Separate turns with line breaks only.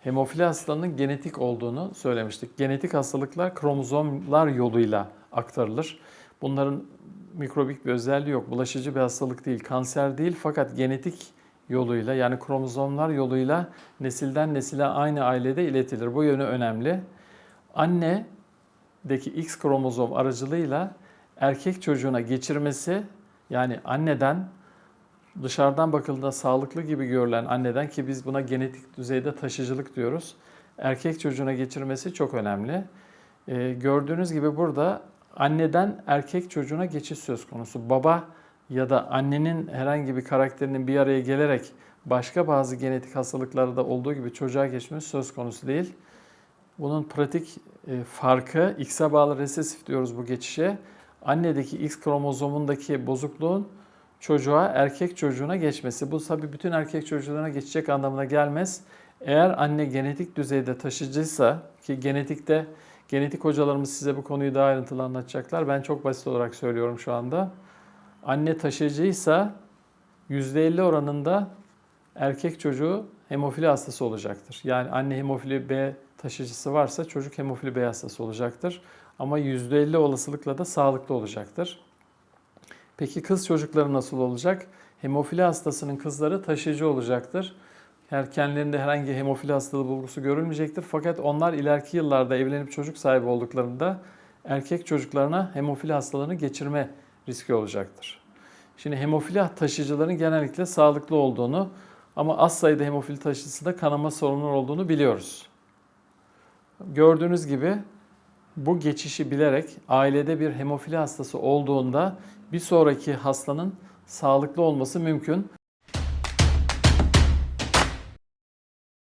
hemofili hastalığının genetik olduğunu söylemiştik. Genetik hastalıklar kromozomlar yoluyla aktarılır. Bunların mikrobik bir özelliği yok. Bulaşıcı bir hastalık değil, kanser değil fakat genetik yoluyla yani kromozomlar yoluyla nesilden nesile aynı ailede iletilir. Bu yönü önemli. Annedeki X kromozom aracılığıyla erkek çocuğuna geçirmesi yani anneden dışarıdan bakıldığında sağlıklı gibi görülen anneden ki biz buna genetik düzeyde taşıcılık diyoruz. Erkek çocuğuna geçirmesi çok önemli. Ee, gördüğünüz gibi burada anneden erkek çocuğuna geçiş söz konusu. Baba ya da annenin herhangi bir karakterinin bir araya gelerek başka bazı genetik hastalıklarda olduğu gibi çocuğa geçmesi söz konusu değil. Bunun pratik e, farkı X'e bağlı resesif diyoruz bu geçişe. Annedeki X kromozomundaki bozukluğun çocuğa, erkek çocuğuna geçmesi. Bu tabii bütün erkek çocuklarına geçecek anlamına gelmez. Eğer anne genetik düzeyde taşıcıysa ki genetikte genetik hocalarımız size bu konuyu daha ayrıntılı anlatacaklar. Ben çok basit olarak söylüyorum şu anda. Anne taşıyıcıysa %50 oranında erkek çocuğu hemofili hastası olacaktır. Yani anne hemofili B taşıyıcısı varsa çocuk hemofili B hastası olacaktır. Ama %50 olasılıkla da sağlıklı olacaktır. Peki kız çocukları nasıl olacak? Hemofili hastasının kızları taşıyıcı olacaktır. Her kendilerinde herhangi hemofili hastalığı bulgusu görülmeyecektir. Fakat onlar ileriki yıllarda evlenip çocuk sahibi olduklarında erkek çocuklarına hemofili hastalığını geçirme riski olacaktır. Şimdi hemofili taşıyıcıların genellikle sağlıklı olduğunu ama az sayıda hemofili taşıyıcısı da kanama sorunları olduğunu biliyoruz. Gördüğünüz gibi bu geçişi bilerek ailede bir hemofili hastası olduğunda bir sonraki hastanın sağlıklı olması mümkün.